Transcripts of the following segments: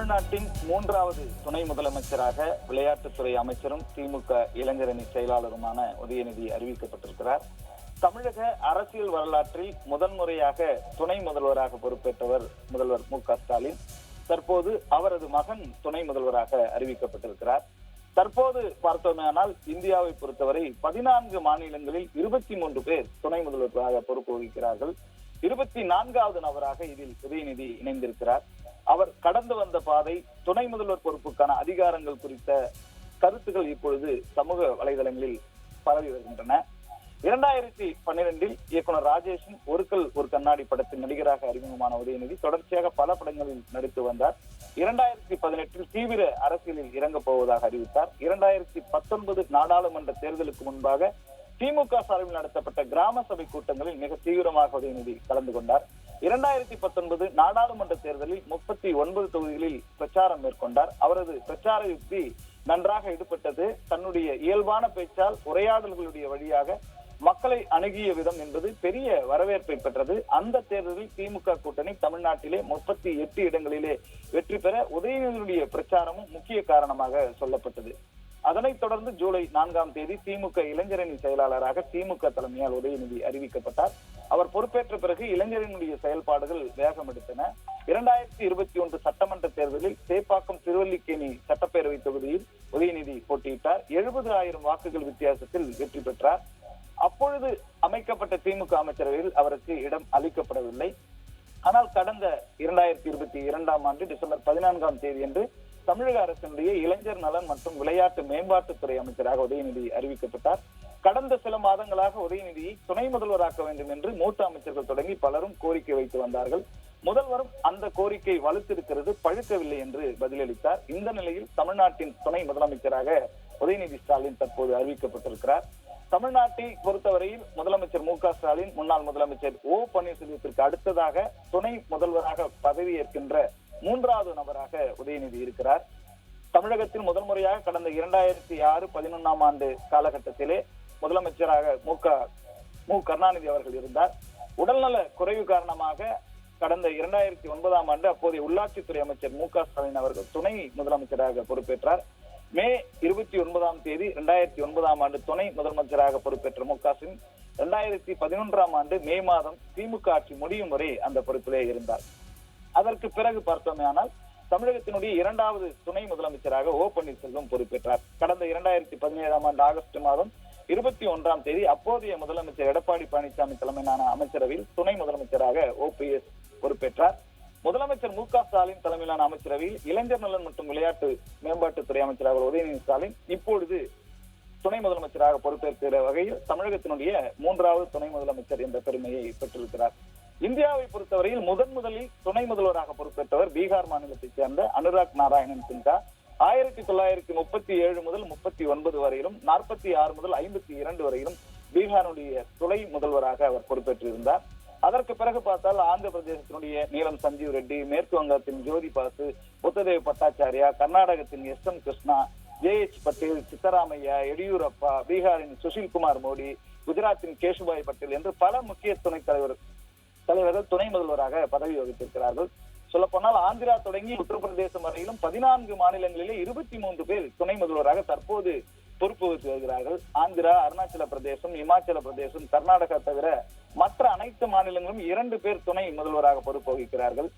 தமிழ்நாட்டின் மூன்றாவது துணை முதலமைச்சராக விளையாட்டுத்துறை அமைச்சரும் திமுக இளைஞரணி செயலாளருமான உதயநிதி அறிவிக்கப்பட்டிருக்கிறார். தமிழக அரசியல் வரலாற்றில் முதன்முறையாக துணை முதல்வராக பொறுப்பேற்றவர் முதல்வர் மு ஸ்டாலின். தற்போது அவரது மகன் துணை முதல்வராக அறிவிக்கப்பட்டிருக்கிறார். தற்போது பார்த்தோமேனால் இந்தியாவை பொறுத்தவரை பதினான்கு மாநிலங்களில் இருபத்தி மூன்று பேர் துணை முதல்வராக பொறுப்பு வகிக்கிறார்கள். இருபத்தி நான்காவது நபராக இதில் உதயநிதி இணைந்திருக்கிறார். அவர் கடந்து வந்த பாதை துணை முதல்வர் பொறுப்புக்கான அதிகாரங்கள் குறித்த கருத்துக்கள் இப்பொழுது சமூக வலைதளங்களில் பரவி வருகின்றன. இரண்டாயிரத்தி பன்னிரெண்டில் இயக்குனர் ராஜேஷின் ஒருக்கல் ஒரு கண்ணாடி படத்தின் நடிகராக அறிமுகமான உதயநிதி தொடர்ச்சியாக பல படங்களில் நடித்து வந்தார். இரண்டாயிரத்தி பதினெட்டில் தீவிர அரசியலில் இறங்கப் போவதாக அறிவித்தார். இரண்டாயிரத்தி பத்தொன்பது நாடாளுமன்ற தேர்தலுக்கு முன்பாக திமுக சார்பில் நடத்தப்பட்ட கிராம சபை கூட்டங்களில் மிக தீவிரமாக உதயநிதி கலந்து கொண்டார். இரண்டாயிரத்தி பத்தொன்பது நாடாளுமன்ற தேர்தலில் முப்பத்தி ஒன்பது தொகுதிகளில் பிரச்சாரம் மேற்கொண்டார். அவரது பிரச்சார யுக்தி நன்றாக ஈடுபட்டது தன்னுடைய இயல்பான பேச்சால் உரையாடல்களுடைய வழியாக மக்களை அணுகிய விதம் என்பது பெரிய வரவேற்பை பெற்றது. அந்த தேர்தலில் திமுக கூட்டணி தமிழ்நாட்டிலே முப்பத்தி எட்டு இடங்களிலே வெற்றி பெற உதயநிதியுடைய பிரச்சாரமும் முக்கிய காரணமாக சொல்லப்பட்டது. அதனைத் தொடர்ந்து ஜூலை நான்காம் தேதி திமுக இளைஞரணி செயலாளராக திமுக தலைமையால் உதயநிதி அறிவிக்கப்பட்டார். அவர் பொறுப்பேற்ற பிறகு இளைஞரனுடைய செயல்பாடுகள் வேகம் எடுத்தன. இரண்டாயிரத்தி இருபத்தி ஒன்று சட்டமன்ற தேர்தலில் சேப்பாக்கம் திருவல்லிக்கேணி சட்டப்பேரவை தொகுதியில் உதயநிதி போட்டியிட்டார். எழுபது ஆயிரம் வாக்குகள் வித்தியாசத்தில் வெற்றி பெற்றார். அப்பொழுது அமைக்கப்பட்ட திமுக அமைச்சரவையில் அவருக்கு இடம் அளிக்கப்படவில்லை. ஆனால் கடந்த இரண்டாயிரத்தி இருபத்தி இரண்டாம் ஆண்டு டிசம்பர் பதினான்காம் தேதி என்று தமிழக அரசினுடைய இளைஞர் நலன் மற்றும் விளையாட்டு மேம்பாட்டுத்துறை அமைச்சராக உதயநிதி அறிவிக்கப்பட்டார். கடந்த சில மாதங்களாக உதயநிதியை துணை முதல்வராக்க வேண்டும் என்று மூத்த அமைச்சர்கள் தொடங்கி பலரும் கோரிக்கை வைத்து வந்தார்கள். முதல்வரும் அந்த கோரிக்கை வலுத்திருக்கிறது பழுக்கவில்லை என்று பதிலளித்தார். இந்த நிலையில் தமிழ்நாட்டின் துணை முதலமைச்சராக உதயநிதி ஸ்டாலின் தற்போது அறிவிக்கப்பட்டிருக்கிறார். தமிழ்நாட்டை பொறுத்தவரையில் முதலமைச்சர் மு க ஸ்டாலின் முன்னாள் முதலமைச்சர் ஓ பன்னீர்செல்வத்திற்கு அடுத்ததாக துணை முதல்வராக பதவியேற்கின்ற மூன்றாவது நபராக உதயநிதி இருக்கிறார். தமிழகத்தில் முதல் முறையாக கடந்த இரண்டாயிரத்தி ஆறு பதினொன்னாம் ஆண்டு காலகட்டத்திலே முதலமைச்சராக மு க மு கருணாநிதி அவர்கள் இருந்தார். உடல்நல குறைவு காரணமாக கடந்த இரண்டாயிரத்தி ஒன்பதாம் ஆண்டு அப்போதைய உள்ளாட்சித்துறை அமைச்சர் மு க ஸ்டாலின் அவர்கள் துணை முதலமைச்சராக பொறுப்பேற்றார். மே இருபத்தி ஒன்பதாம் தேதி இரண்டாயிரத்தி ஒன்பதாம் ஆண்டு துணை முதலமைச்சராக பொறுப்பேற்ற மு க ஸ்டாலின் இரண்டாயிரத்தி பதினொன்றாம் ஆண்டு மே மாதம் திமுக ஆட்சி முடியும் வரை அந்த பொறுப்பிலே இருந்தார். அதற்கு பிறகு பார்த்தோமேயானால் தமிழகத்தினுடைய இரண்டாவது துணை முதலமைச்சராக ஓ பன்னீர்செல்வம் பொறுப்பேற்றார். கடந்த இரண்டாயிரத்தி பதினேழாம் ஆண்டு ஆகஸ்ட் மாதம் இருபத்தி ஒன்றாம் தேதி அப்போதைய முதலமைச்சர் எடப்பாடி பழனிசாமி தலைமையிலான அமைச்சரவையில் துணை முதலமைச்சராக ஓபிஎஸ் பொறுப்பேற்றார். முதலமைச்சர் மு க ஸ்டாலின் தலைமையிலான அமைச்சரவையில் இளைஞர் நலன் மற்றும் விளையாட்டு மேம்பாட்டுத்துறை அமைச்சராக உதயநிதி ஸ்டாலின் இப்பொழுது துணை முதலமைச்சராக பொறுப்பேற்கிற வகையில் தமிழகத்தினுடைய மூன்றாவது துணை முதலமைச்சர் என்ற பெருமையை பெற்றிருக்கிறார். இந்தியாவை பொறுத்தவரையில் முதன் முதலில் துணை முதல்வராக பொறுப்பேற்றவர் பீகார் மாநிலத்தைச் சேர்ந்த அனுராக் நாராயணன் சின்ஹா. ஆயிரத்தி தொள்ளாயிரத்தி முப்பத்தி ஏழு முதல் முப்பத்தி ஒன்பது வரையிலும் நாற்பத்தி ஆறு முதல் ஐம்பத்தி இரண்டு வரையிலும் பீகாருடைய துணை முதல்வராக அவர் பொறுப்பேற்றிருந்தார். அதற்கு பிறகு பார்த்தால் ஆந்திர பிரதேசத்தினுடைய நீலம் சஞ்சீவ் ரெட்டி மேற்கு வங்கத்தின் ஜோதி பாசு புத்ததேவ் பட்டாச்சாரியா கர்நாடகத்தின் S M Krishna J H Patel Siddaramaiah Yeddyurappa பீகாரின் சுஷில் குமார் மோடி குஜராத்தின் கேஷுபாய் பட்டேல் என்று பல முக்கிய துணைத் தலைவர் தலைவர்கள் துணை முதல்வராக பதவி வகித்திருக்கிறார்கள். சொல்லப்போனால் ஆந்திரா தொடங்கி உத்தரப்பிரதேசம் வரையிலும் பதினான்கு மாநிலங்களிலே இருபத்தி மூன்று பேர் துணை முதல்வராக தற்போது பொறுப்பு வகித்து வருகிறார்கள். ஆந்திரா அருணாச்சல பிரதேசம் இமாச்சல பிரதேசம் கர்நாடகா தவிர மற்ற அனைத்து மாநிலங்களும் இரண்டு பேர் துணை முதல்வராக பொறுப்பு வகிக்கிறார்கள்.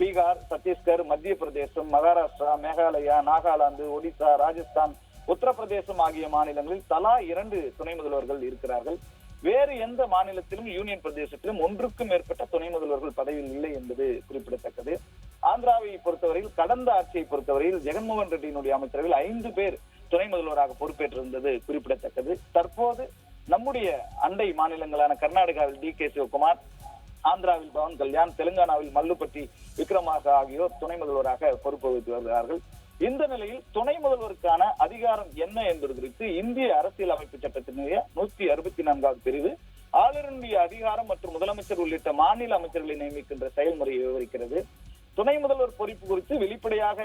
பீகார் சத்தீஸ்கர் மத்திய பிரதேசம் மகாராஷ்டிரா மேகாலயா நாகாலாந்து ஒடிசா ராஜஸ்தான் உத்தரப்பிரதேசம் ஆகிய மாநிலங்களில் தலா இரண்டு துணை முதல்வர்கள் இருக்கிறார்கள். வேறு எந்த மாநிலத்திலும் யூனியன் பிரதேசத்திலும் ஒன்றுக்கும் மேற்பட்ட துணை முதல்வர்கள் பதவியில் இல்லை என்பது குறிப்பிடத்தக்கது. ஆந்திராவை பொறுத்தவரையில் கடந்த ஆட்சியை பொறுத்தவரையில் ஜெகன்மோகன் ரெட்டியினுடைய அமைச்சரவையில் ஐந்து பேர் துணை முதல்வராக பொறுப்பேற்றிருந்தது குறிப்பிடத்தக்கது. தற்போது நம்முடைய அண்டை மாநிலங்களான கர்நாடகாவில் டி கே சிவகுமார் ஆந்திராவில் பவன் கல்யாண் தெலுங்கானாவில் மல்லுப்பட்டி விக்ரமாக ஆகியோர் துணை முதல்வராக பொறுப்பு வகித்து வருகிறார்கள். இந்த நிலையில் துணை முதல்வருக்கான அதிகாரம் என்ன என்பது குறித்து இந்திய அரசியல் அமைப்பு சட்டத்தினுடைய நூத்தி அறுபத்தி நான்காவது பிரிவு ஆளுநருடைய அதிகாரம் மற்றும் முதலமைச்சர் உள்ளிட்ட மாநில அமைச்சர்களை நியமிக்கின்ற செயல்முறையை விவரிக்கிறது. துணை முதல்வர் பொறுப்பு குறித்து வெளிப்படையாக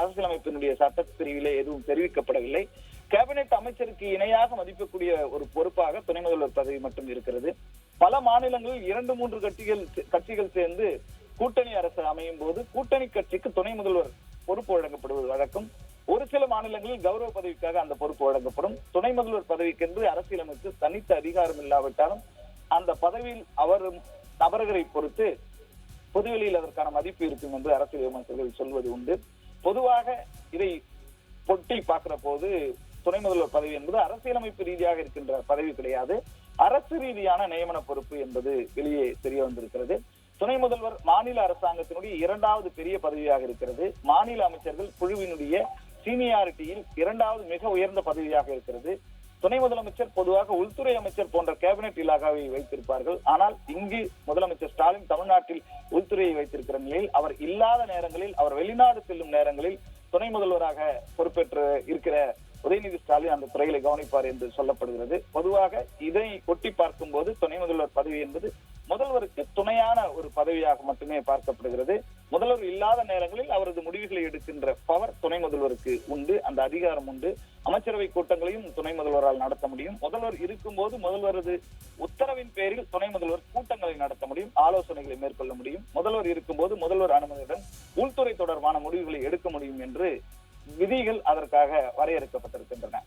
அரசியலமைப்பினுடைய சட்ட பிரிவிலே எதுவும் தெரிவிக்கப்படவில்லை. கேபினெட் அமைச்சருக்கு இணையாக மதிக்கக்கூடிய ஒரு பொறுப்பாக துணை முதல்வர் பதவி மட்டும் இருக்கிறது. பல மாநிலங்களில் இரண்டு மூன்று கட்சிகள் கட்சிகள் சேர்ந்து கூட்டணி அரசு அமையும் போது கூட்டணி கட்சிக்கு துணை முதல்வர் பொறுப்பு வழங்கப்படுவது வழக்கம். ஒரு சில மாநிலங்களில் கௌரவ பதவிக்காக அந்த பொறுப்பு வழங்கப்படும். துணை முதல்வர் பதவிக்கென்று அரசியலமைத்து தனித்த அதிகாரம் இல்லாவிட்டாலும் அந்த பதவியில் அவரும் நபர்களை பொறுத்து பொதுவெளியில் அதற்கான மதிப்பு இருக்கும் என்று அரசியல் விமர்சகர்கள் சொல்வது உண்டு. பொதுவாக இதை பொட்டி பார்க்கிற போது துணை முதல்வர் பதவி என்பது அரசியலமைப்பு ரீதியாக இருக்கின்ற பதவி கிடையாது. அரசு ரீதியான நியமன பொறுப்பு என்பது வெளியே தெரிய வந்திருக்கிறது. துணை முதல்வர் மாநில அரசாங்கத்தினுடைய இரண்டாவது பெரிய பதவியாக இருக்கிறது. மாநில அமைச்சர்கள் குழுவினுடைய சீனியாரிட்டியில் இரண்டாவது மிக உயர்ந்த பதவியாக இருக்கிறது. துணை முதலமைச்சர் பொதுவாக உள்துறை அமைச்சர் போன்ற கேபினெட் இலாகாவை வைத்திருப்பார்கள். ஆனால் இங்கு முதலமைச்சர் ஸ்டாலின் தமிழ்நாட்டில் உள்துறையை வைத்திருக்கிற நிலையில் அவர் இல்லாத நேரங்களில் அவர் வெளிநாடு செல்லும் நேரங்களில் துணை முதல்வராக பொறுப்பேற்று இருக்கிற உதயநிதி ஸ்டாலின் அந்த துறைகளை கவனிப்பார் என்று சொல்லப்படுகிறது. பொதுவாக இதை ஒட்டி பார்க்கும்போது துணை முதல்வர் பதவி என்பது முதல்வருக்கு பதவியாக மட்டுமே பார்க்கப்படுகிறது. முதல்வர் இல்லாத நேரங்களில் அவரது முடிவுகளை எடுக்கின்ற பவர் துணை முதல்வருக்கு உண்டு அந்த அதிகாரம் உண்டு. அமைச்சரவை கூட்டங்களையும் துணை முதல்வரால் நடத்த முடியும். முதல்வர் இருக்கும்போது முதல்வரது உத்தரவின் பேரில் துணை முதல்வர் கூட்டங்களை நடத்த முடியும் ஆலோசனைகளை மேற்கொள்ள முடியும். முதல்வர் இருக்கும்போது முதல்வர் அனுமதியுடன் உள்துறை தொடர்பான முடிவுகளை எடுக்க முடியும் என்று விதிகள் அதற்காக வரையறுக்கப்பட்டிருக்கின்றன.